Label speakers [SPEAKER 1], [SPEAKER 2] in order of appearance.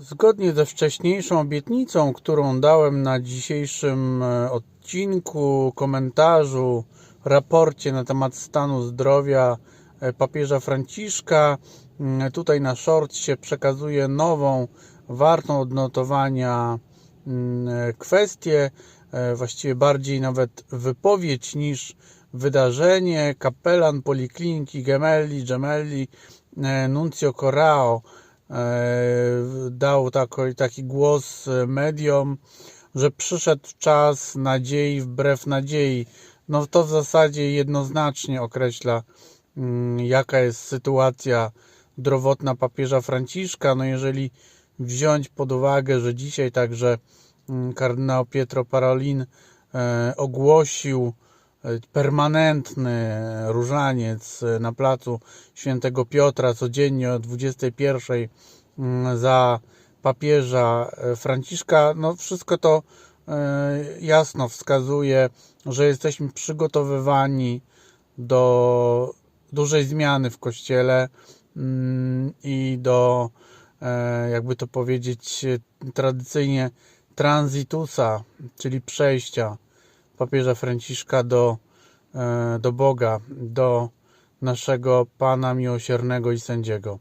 [SPEAKER 1] Zgodnie ze wcześniejszą obietnicą, którą dałem na dzisiejszym e, odcinku, komentarzu, raporcie na temat stanu zdrowia e, papieża Franciszka, mm, tutaj na shortsie przekazuję nową, wartą odnotowania mm, e, kwestię, właściwie bardziej nawet wypowiedź niż wydarzenie. Kapelan Polikliniki Gemelli, Gemelli, Nuncio Corrao e, dał tako, taki głos e, mediom, że przyszedł czas nadziei wbrew nadziei. No to w zasadzie jednoznacznie określa, mm, jaka jest sytuacja zdrowotna papieża Franciszka. No jeżeli wziąć pod uwagę, że dzisiaj także mm, kardynał Pietro Parolin e, ogłosił e, permanentny różaniec na placu Świętego Piotra codziennie o 21 mm, za papieża e, Franciszka, no wszystko to e, jasno wskazuje, że jesteśmy przygotowywani do dużej zmiany w kościele mm, i do, e, jakby to powiedzieć, tradycyjnie tranzitusa, czyli przejścia papieża Franciszka do, e, do Boga, do naszego Pana miłosiernego i sędziego.